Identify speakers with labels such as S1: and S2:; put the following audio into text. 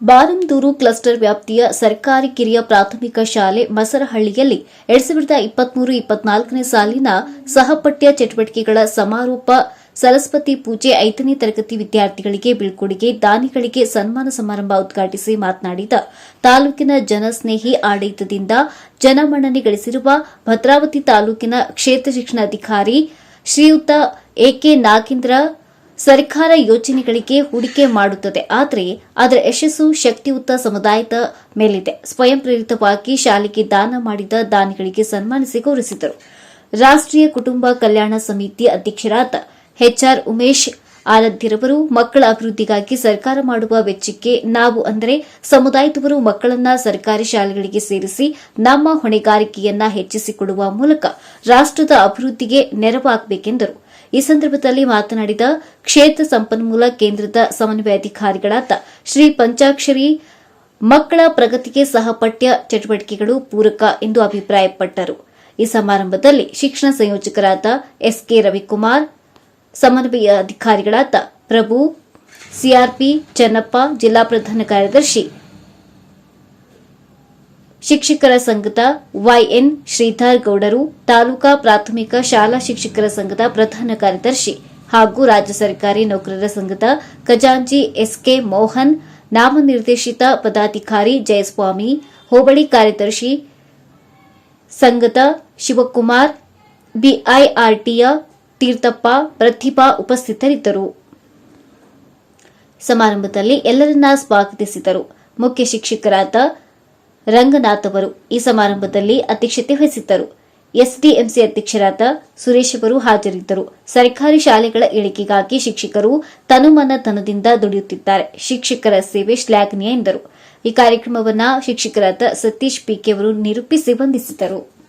S1: Barandur cluster ವ್ಯಾಪ್ತಿಯ ಸರ್ಕಾರಿ ಕಿರಿಯ ಪ್ರಾಥಮಿಕ ಶಾಲೆ ಮಸರಹಳ್ಳಿಯಲ್ಲಿ ಎರಡ್ ಸಾವಿರದ ಇಪ್ಪತ್ಮೂರು ಇಪ್ಪತ್ನಾಲ್ಕನೇ ಸಾಲಿನ ಸಹಪಠ್ಯ ಚಟುವಟಿಕೆಗಳ ಸಮಾರೋಪ, ಸರಸ್ವತಿ ಪೂಜೆ ಐದನೇ ತರಗತಿ ವಿದ್ಯಾರ್ಥಿಗಳಿಗೆ ಬೀಳ್ಕೊಡುಗೆ, ದಾನಿಗಳಿಗೆ ಸನ್ಮಾನ ಸಮಾರಂಭ ಉದ್ಘಾಟಿಸಿ ಮಾತನಾಡಿದ ತಾಲೂಕಿನ ಜನಸ್ನೇಹಿ ಆಡಳಿತದಿಂದ ಜನಮನ್ನಣೆ ಗಳಿಸಿರುವ ಭದ್ರಾವತಿ ತಾಲೂಕಿನ ಕ್ಷೇತ್ರ ಶಿಕ್ಷಣಾಧಿಕಾರಿ ಶ್ರೀಯುತ ಎಕೆ ನಾಗೇಂದ್ರ ಸರ್ಕಾರ ಯೋಜನೆಗಳಿಗೆ ಹೂಡಿಕೆ ಮಾಡುತ್ತದೆ. ಆದರೆ ಅದರ ಯಶಸ್ಸು ಶಕ್ತಿಯುತ ಸಮುದಾಯದ ಮೇಲಿದೆ. ಸ್ವಯಂ ಪ್ರೇರಿತವಾಗಿ ಶಾಲೆಗೆ ದಾನ ಮಾಡಿದ ದಾನಿಗಳಿಗೆ ಸನ್ಮಾನಿಸಿ ಗೌರವಿಸಿದರು. ರಾಷ್ಟ್ರೀಯ ಕುಟುಂಬ ಕಲ್ಯಾಣ ಸಮಿತಿ ಅಧ್ಯಕ್ಷರಾದ ಎಚ್ಆರ್ ಉಮೇಶ್ ಆರಾಧ್ಯರವರು ಮಕ್ಕಳ ಅಭಿವೃದ್ಧಿಗಾಗಿ ಸರ್ಕಾರ ಮಾಡುವ ವೆಚ್ಚಕ್ಕೆ ನಾವು ಅಂದರೆ ಸಮುದಾಯದವರು ಮಕ್ಕಳನ್ನ ಸರ್ಕಾರಿ ಶಾಲೆಗಳಿಗೆ ಸೇರಿಸಿ ನಮ್ಮ ಹೊಣೆಗಾರಿಕೆಯನ್ನ ಹೆಚ್ಚಿಸಿಕೊಡುವ ಮೂಲಕ ರಾಷ್ಟ್ರದ ಅಭಿವೃದ್ಧಿಗೆ ನೆರವಾಗಬೇಕೆಂದರು. ಈ ಸಂದರ್ಭದಲ್ಲಿ ಮಾತನಾಡಿದ ಕ್ಷೇತ್ರ ಸಂಪನ್ಮೂಲ ಕೇಂದ್ರದ ಸಮನ್ವಯ ಅಧಿಕಾರಿಗಳಾದ ಶ್ರೀ ಪಂಚಾಕ್ಷರಿ, ಮಕ್ಕಳ ಪ್ರಗತಿಗೆ ಸಹಪಠ್ಯ ಚಟುವಟಿಕೆಗಳು ಪೂರಕ ಎಂದು ಅಭಿಪ್ರಾಯಪಟ್ಟರು. ಈ ಸಮಾರಂಭದಲ್ಲಿ ಶಿಕ್ಷಣ ಸಂಯೋಜಕರಾದ ಎಸ್ಕೆ ರವಿಕುಮಾರ್, ಸಮನ್ವಯ ಅಧಿಕಾರಿಗಳಾದ ಪ್ರಭು, ಸಿಆರ್ಪಿ, ಚೆನ್ನಪ್ಪ, ಜಿಲ್ಲಾ ಪ್ರಧಾನ ಕಾರ್ಯದರ್ಶಿ ಶಿಕ್ಷಕರ ಸಂಘದ ವೈಎನ್ ಶ್ರೀಧರ್ ಗೌಡರು, ತಾಲೂಕಾ ಪ್ರಾಥಮಿಕ ಶಾಲಾ ಶಿಕ್ಷಕರ ಸಂಘದ ಪ್ರಧಾನ ಕಾರ್ಯದರ್ಶಿ ಹಾಗೂ ರಾಜ್ಯ ಸರ್ಕಾರಿ ನೌಕರರ ಸಂಘದ ಖಜಾಂಜಿ ಎಸ್ಕೆ ಮೋಹನ್, ನಾಮನಿರ್ದೇಶಿತ ಪದಾಧಿಕಾರಿ ಜಯಸ್ವಾಮಿ, ಹೋಬಳಿ ಕಾರ್ಯದರ್ಶಿ ಸಂಘದ ಶಿವಕುಮಾರ್, ಬಿಐಆರ್ಟಿಯ ತೀರ್ಥಪ್ಪ ಪ್ರತಿಭಾ ಉಪಸ್ಥಿತರಿದ್ದರು. ಸಮಾರಂಭದಲ್ಲಿ ಎಲ್ಲರನ್ನ ಸ್ವಾಗತಿಸಿದರು. ಮುಖ್ಯ ಶಿಕ್ಷಕರಾದ ರಂಗನಾಥ್ ಅವರು ಈ ಸಮಾರಂಭದಲ್ಲಿ ಅಧ್ಯಕ್ಷತೆ ವಹಿಸಿದ್ದರು. ಎಸ್ಡಿಎಂಸಿ ಅಧ್ಯಕ್ಷರಾದ ಸುರೇಶ್ ಅವರು ಹಾಜರಿದ್ದರು. ಸರ್ಕಾರಿ ಶಾಲೆಗಳ ಏಳಿಗೆಗಾಗಿ ಶಿಕ್ಷಕರು ತನುಮನ ತನದಿಂದ ದುಡಿಯುತ್ತಿದ್ದಾರೆ. ಶಿಕ್ಷಕರ ಸೇವೆ ಶ್ಲಾಘನೀಯ ಎಂದರು. ಈ ಕಾರ್ಯಕ್ರಮವನ್ನು ಶಿಕ್ಷಕರಾದ ಸತೀಶ್ ಪಿಕೆ ಅವರು ನಿರೂಪಿಸಿ ವಂದಿಸಿದರು.